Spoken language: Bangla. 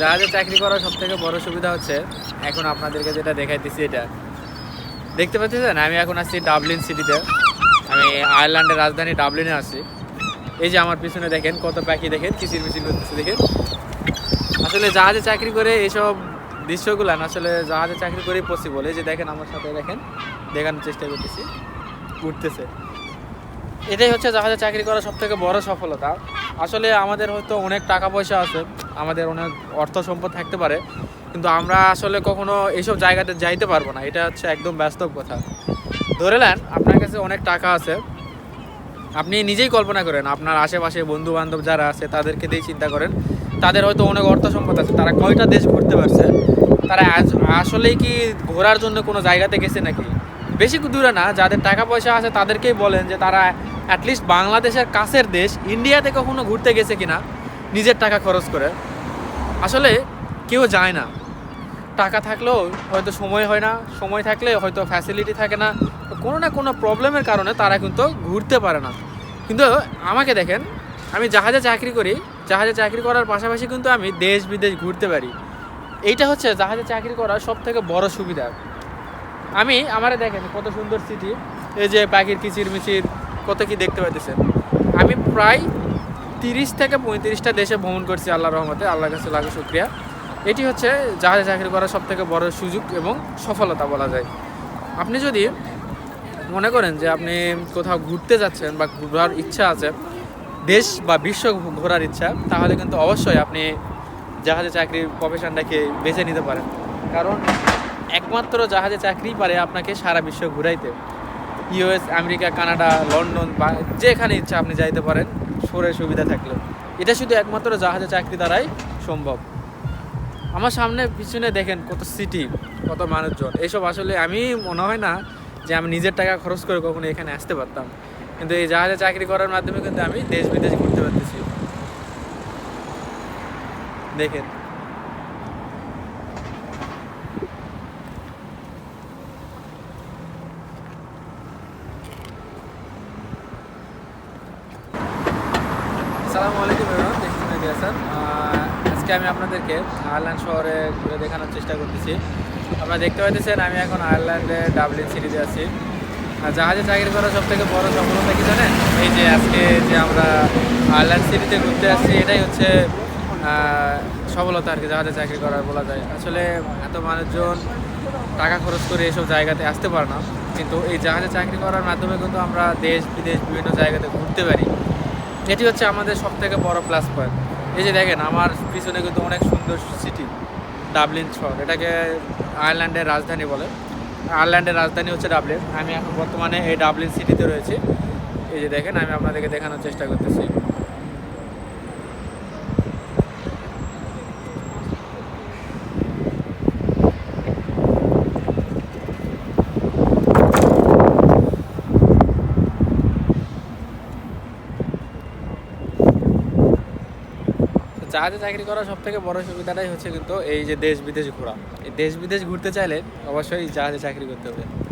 জাহাজে চাকরি করার সব থেকে বড় সুবিধা হচ্ছে, এখন আপনাদেরকে যেটা দেখাইতেছি এটা। দেখতে পাচ্ছেন? আমি এখন আছি ডাবলিন সিটিতে আমি আয়ারল্যান্ডের রাজধানী ডাবলিনে আছি। এই যে আমার পিছনে দেখেন, কত পাখি দেখেন, কিচির মিচির করতেছে, দেখেন। আসলে জাহাজে চাকরি করে এইসব দৃশ্যগুলো আসলে জাহাজে চাকরি করেই পসিবল এই যে দেখেন, আমার সাথে দেখেন, দেখানোর চেষ্টা করতেছি। উঠতেছে। এটাই হচ্ছে জাহাজে চাকরি করার সব থেকে বড় সফলতা। আসলে আমাদের হয়তো অনেক টাকা পয়সা আছে, আমাদের অনেক অর্থ সম্পদ থাকতে পারে, কিন্তু আমরা আসলে কখনো এইসব জায়গাতে যাইতে পারব না, এটা হচ্ছে একদম বাস্তব কথা। ধরে নেন, আপনার কাছে অনেক টাকা আছে, আপনি নিজেই কল্পনা করেন, আপনার আশেপাশে বন্ধু বান্ধব যারা আছে, তাদেরকে দিয়ে চিন্তা করেন, তাদের হয়তো অনেক অর্থ সম্পদ আছে, তারা কয়টা দেশ ঘুরতে পারছে, তারা আসলেই কি ঘোরার জন্য কোনো জায়গাতে গেছে নাকি? বেশি দূরে না, যাদের টাকা পয়সা আছে তাদেরকেই বলেন যে তারা অ্যাটলিস্ট বাংলাদেশের কাছের দেশ, ইন্ডিয়াতে কখনো ঘুরতে গেছে কিনা, নিজের টাকা খরচ করে। আসলে কেউ যায় না। টাকা থাকলেও হয়তো সময় হয় না, সময় থাকলে হয়তো ফ্যাসিলিটি থাকে না। কোনো না কোনো প্রবলেমের কারণে তারা কিন্তু ঘুরতে পারে না। কিন্তু আমাকে দেখেন, আমি জাহাজে চাকরি করি, জাহাজে চাকরি করার পাশাপাশি কিন্তু আমি দেশ বিদেশ ঘুরতে পারি। এইটা হচ্ছে জাহাজে চাকরি করার সব থেকে বড় সুবিধা। আমি, আমারে দেখেন কত সুন্দর সিটি এই যে পাখির কিচির মিচির কত কি দেখতে পাইতেছেন? আমি প্রায় তিরিশ থেকে পঁয়ত্রিশটা দেশে ভ্রমণ করছি আল্লাহ রহমতে, আল্লাহর কাছে লাগে শুক্রিয়া। এটি হচ্ছে জাহাজে চাকরি করার সব থেকে বড় সুযোগ এবং সফলতা বলা যায়। আপনি যদি মনে করেন যে আপনি কোথাও ঘুরতে যাচ্ছেন বা ঘোরার ইচ্ছা আছে, দেশ বা বিশ্ব ঘোরার ইচ্ছা, তাহলে কিন্তু অবশ্যই আপনি জাহাজে চাকরির প্রফেশনটাকে বেছে নিতে পারেন। কারণ একমাত্র জাহাজে চাকরি পারে আপনাকে সারা বিশ্ব ঘুরাইতে। ইউএস, আমেরিকা, কানাডা, লন্ডন বা যেখানে ইচ্ছা আপনি যাইতে পারেন, সরে সুবিধা থাকলে। এটা শুধু একমাত্র জাহাজে চাকরি দ্বারাই সম্ভব। আমার সামনে পিছনে দেখেন কত সিটি কত মানুষজন। এইসব আসলে আমি মনে হয় না যে আমি নিজের টাকা খরচ করে কখনো এখানে আসতে পারতাম। কিন্তু এই জাহাজে চাকরি করার মাধ্যমে কিন্তু আমি দেশ বিদেশ ঘুরতে পারতেছি। দেখেন। আসসালামু আলাইকুম this is মেহেদি হাসান। আজকে আমি আপনাদেরকে আয়ারল্যান্ড শহরে ঘুরে দেখানোর চেষ্টা করতেছি। আপনারা দেখতে পাইতেছেন, আমি এখন আয়ারল্যান্ডে ডাবলিন সিটিতে আছি। জাহাজে চাকরি করার সব থেকে বড় সফলতা কি জানেন? এই যে আজকে যে আমরা আয়ারল্যান্ড সিটিতে ঘুরতে আসছি, এটাই হচ্ছে সফলতা আর কি, জাহাজে চাকরি করার বলা যায়। আসলে এত মানুষজন টাকা খরচ করে এসব জায়গাতে আসতে পারে না। কিন্তু এই জাহাজে চাকরি করার মাধ্যমে কিন্তু আমরা দেশ বিদেশ বিভিন্ন জায়গাতে ঘুরতে পারি। এটি হচ্ছে আমাদের সব থেকে বড় প্লাস পয়েন্ট এই যে দেখেন, আমার পিছনে কিন্তু অনেক সুন্দর সিটি ডাবলিন শহর এটাকে আয়ারল্যান্ডের রাজধানী বলে। আয়ারল্যান্ডের রাজধানী হচ্ছে ডাবলিন আমি এখন বর্তমানে এই ডাবলিন সিটিতে রয়েছি। এই যে দেখেন, আমি আপনাদেরকে দেখানোর চেষ্টা করতেছি। জাহাজে চাকরি করার সব থেকে বড় সুবিধাটাই হচ্ছে কিন্তু এই যে দেশ বিদেশ ঘোরা। এই দেশ বিদেশ ঘুরতে চাইলে অবশ্যই জাহাজে চাকরি করতে হবে।